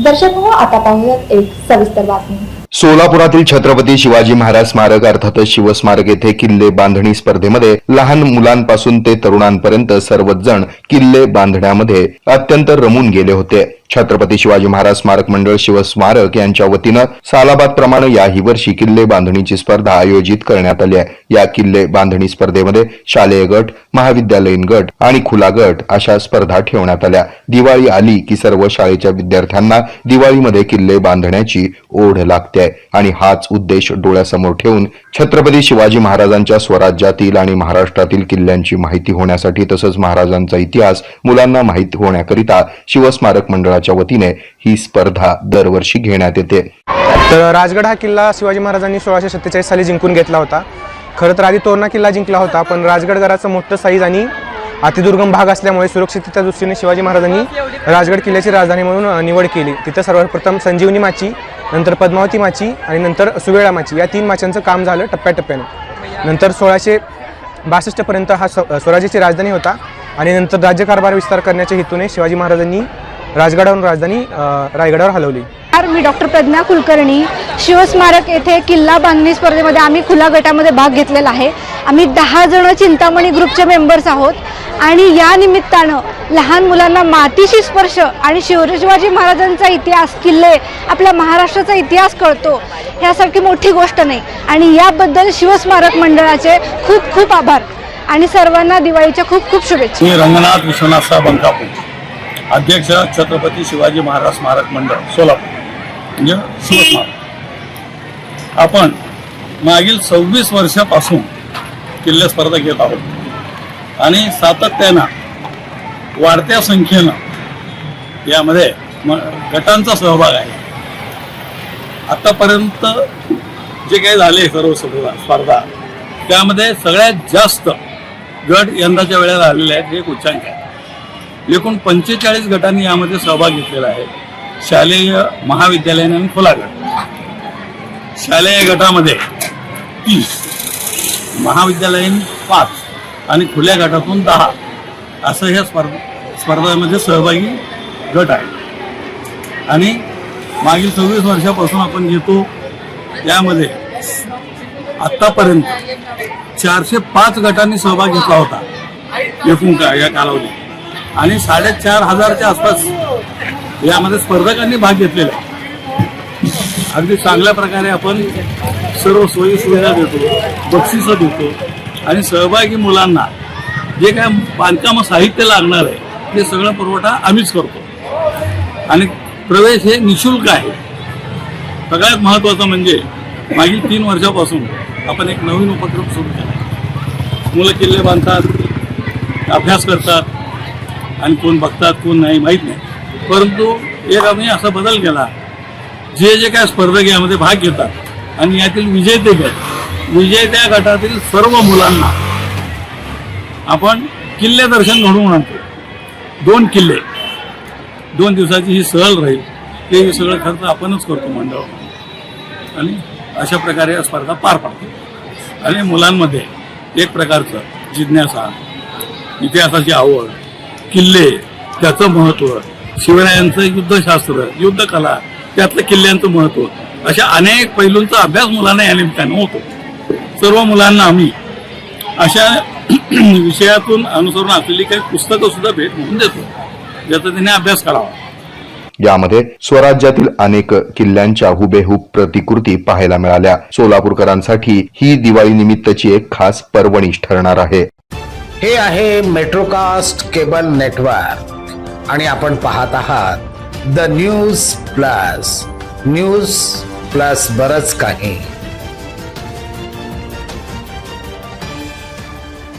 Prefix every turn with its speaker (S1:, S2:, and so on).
S1: दर्शक हो आता पाहूयात एक सविस्तर बातमी.
S2: सोलापुरातील छत्रपती शिवाजी महाराज स्मारक अर्थातच शिवस्मारक येथे किल्ले बांधणी स्पर्धेमध्ये लहान मुलांपासून ते तरुणांपर्यंत सर्वच जण किल्ले बांधण्यामध्ये अत्यंत रमून गेले होते. छत्रपती शिवाजी महाराज स्मारक मंडळ शिवस्मारक यांच्या वतीनं सालाबाद प्रमाणे याही वर्षी किल्ले बांधणीची स्पर्धा आयोजित करण्यात आली आहे. या किल्ले बांधणी स्पर्धेमध्ये शालेय गट महाविद्यालयीन गट आणि खुला गट अशा स्पर्धा ठेवण्यात आल्या. दिवाळी आली की सर्व शाळेच्या विद्यार्थ्यांना दिवाळीमध्ये किल्ले बांधण्याची ओढ लागते. आणि हाच उद्देश डोळ्यासमोर ठेवून छत्रपती शिवाजी महाराजांच्या स्वराज्यातील आणि महाराष्ट्रातील किल्ल्यांची माहिती होण्यासाठी तसंच महाराजांचा इतिहास मुलांना माहीत होण्याकरिता शिवस्मारक मंडळाच्या वतीने ही स्पर्धा दरवर्षी घेण्यात येते.
S3: तर राजगड हा किल्ला शिवाजी महाराजांनी सोळाशे सत्तेचाळीस साली जिंकून घेतला होता. खरं तर आधी तोरणा किल्ला जिंकला होता पण राजगडगडाचं मोठं साईज आणि अतिदुर्गम भाग असल्यामुळे सुरक्षिततेच्या दृष्टीने शिवाजी महाराजांनी राजगड किल्ल्याची राजधानी म्हणून निवड केली. तिथं सर्वप्रथम संजीवनी माची नंतर पद्मावती माची आणि नंतर सुवेळा माची. या तीन माच्यांचं काम झालं टप्प्याटप्प्यानं. नंतर सोळाशे बासष्टपर्यंत हा स्व स्वराज्याची राजधानी होता आणि नंतर राज्यकारभार विस्तार करण्याच्या हेतूने शिवाजी महाराजांनी राजगडावरून राजधानी रायगडावर हलवली.
S4: मी डॉक्टर प्रज्ञा कुलकर्णी. शिवस्मारक येथे किल्ला बांधणी स्पर्धेमध्ये आम्ही खुला गटामध्ये भाग घेतलेला आहे. आम्ही दहा जण चिंतामणी ग्रुपचे मेंबर्स आहोत. आणि या निमित्तानं लहान मुलांना मातीशी स्पर्श आणि शिव शिवाजी महाराजांचा इतिहास किल्ले आपल्या महाराष्ट्राचा इतिहास कळतो ह्यासारखी मोठी गोष्ट नाही. आणि याबद्दल शिवस्मारक मंडळाचे खूप खूप आभार. आणि सर्वांना दिवाळीच्या खूप खूप शुभेच्छा.
S5: मी रंगनाथ विश्वनाथ साहेब अंकापूर अध्यक्ष छत्रपती शिवाजी महाराज स्मारक मंडळ सोलापूर. म्हणजे शिवस्मारक. आपण मागील सव्वीस वर्षापासून किल्ले स्पर्धा घेत आहोत. आणि सातत्यानं वाढत्या संख्येनं यामध्ये म गटांचा सहभाग आहे. आतापर्यंत जे काही झाले सर्व स्पर्धा स्पर्धा त्यामध्ये सगळ्यात जास्त गट यंदाच्या वेळेला आलेले आहेत हे एक उच्चांक आहे. एकूण पंचेचाळीस गटांनी यामध्ये सहभाग घेतलेला आहे. शालेय महाविद्यालयीन आणि खुला गट. शालेय गटामध्ये तीस महाविद्यालयीन पाच आणि खुल्या गटातून दहा. असं ह्या स्पर्धा स्पर्धामध्ये सहभागी गट आहे आणि मागील सव्वीस वर्षापासून आपण घेतो यामध्ये आत्तापर्यंत चारशे पाच गटांनी सहभाग घेतला होता एकूण का या कालावधीत. आणि साडेचार हजारच्या आसपास यामध्ये स्पर्धकांनी भाग घेतलेला आहे. अगदी चांगल्या प्रकारे आपण सर्व सोयी सुविधा देतो बक्षिसं देतो आणि सहभागी मुलांना जे काय बांधकाम साहित्य लागणार आहे ते सगळं पुरवठा आम्हीच करतो. आणि प्रवेश हे निशुल्क आहे. सगळ्यात महत्त्वाचं म्हणजे मागील तीन वर्षापासून आपण एक नवीन उपक्रम सुरू केला. मुलं किल्ले बांधतात अभ्यास करतात आणि कोण बघतात कोण नाही माहीत नाही. परंतु एक आम्ही असा बदल केला जे जे काय स्पर्धक यामध्ये भाग घेतात आणि यातील विजेते घेतात विजेत्या गटातील सर्व मुलांना आपण किल्ले दर्शन घडवून आणतो. दोन किल्ले. दोन दिवसाची ही सहल राहील. ते सगळं खर्च आपणच करतो मंडळ आणि अशा प्रकारे या स्पर्धा पार पाडतो. आणि मुलांमध्ये एक प्रकारचं जिज्ञासा इतिहासाची आवड किल्ले त्याचं महत्त्व शिवरायांचं युद्धशास्त्र युद्धकला त्यातलं किल्ल्यांचं महत्त्व अशा अनेक पैलूंचा अभ्यास मुलांना या निमित्तानं होतो. सर्व मुलांना आम्ही अशा विषयातून अनुसरून असलेली काही पुस्तकं सुद्धा भेट म्हणून देतो ज्याचा त्याने अभ्यास करावा.
S2: यामध्ये स्वराज्यातील अनेक किल्ल्यांच्या हुबेहूब प्रतिकृती पाहायला मिळाल्या. सोलापूरकरांसाठी ही दिवाळी निमित्तची एक खास पर्वणीच ठरणार आहे.
S6: हे आहे मेट्रोकास्ट केबल नेटवर्क आणि आपण पाहत आहात the news plus news plus बरच काही.